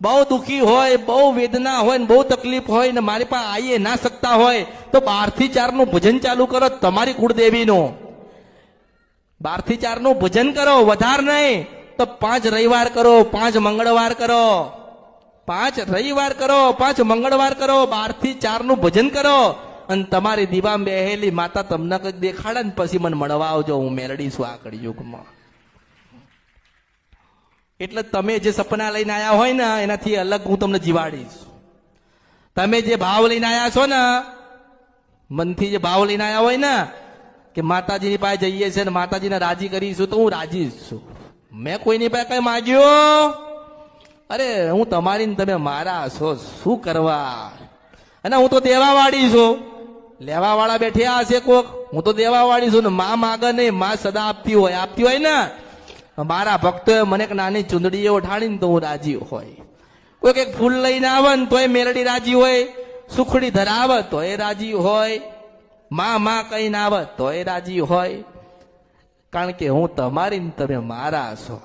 બહુ દુઃખી હોય, બહુ વેદના હોય ને બહુ તકલીફ હોય ને મારી પાસે આવીએ ના શકતા હોય, તો બારથી ચારનું ભજન ચાલુ કરો તમારી કુળદેવીનું. બારથી ચારનું ભજન કરો, વધાર નહીં, તો પાંચ રવિવાર કરો, પાંચ મંગળવાર કરો. પાંચ રવિવાર કરો, પાંચ મંગળવાર કરો, બારથી ચારનું ભજન કરો અને તમારી દીવા બેહેલી માતા તમને કંઈક દેખાડે ને પછી મને મળવા આવજો, હું મેરડી છું આ કળિયુગમાં એટલે તમે જે સપના લઈને આવ્યા હોય ને, એનાથી અલગ હું તમને જીવાડીશ. તમે જે ભાવ લઈને આવ્યા છો ને, મનથી જે ભાવ લઈને આવ્યા હોય ને, કે માતાજીની પાસે જઈએ છે ને, માતાજીને રાજી કરીશું તો હું રાજી છું. મેં કોઈની પાસે કઈ માગ્યો? અરે, હું તમારી તમે મારા છો, શું કરવા? અને હું તો દેવા વાળી છું. લેવા વાળા બેઠ્યા હશે કોક. હું તો દેવા વાળી છું ને, માં માગે નહીં, માં સદા આપતી હોય આપતી હોય ને મારા ભક્તોએ મને એક નાની ચુંદડીએ ઓઢાડીને તો હું રાજી હોય. કોઈક એક ફૂલ લઈને આવે ને તોય મેરડી રાજી હોય. સુખડી ધરાવે તોય રાજી હોય. માં માં ના આવે તોય રાજી હોય. કારણ કે હું તમારી ને તમે મારા છો.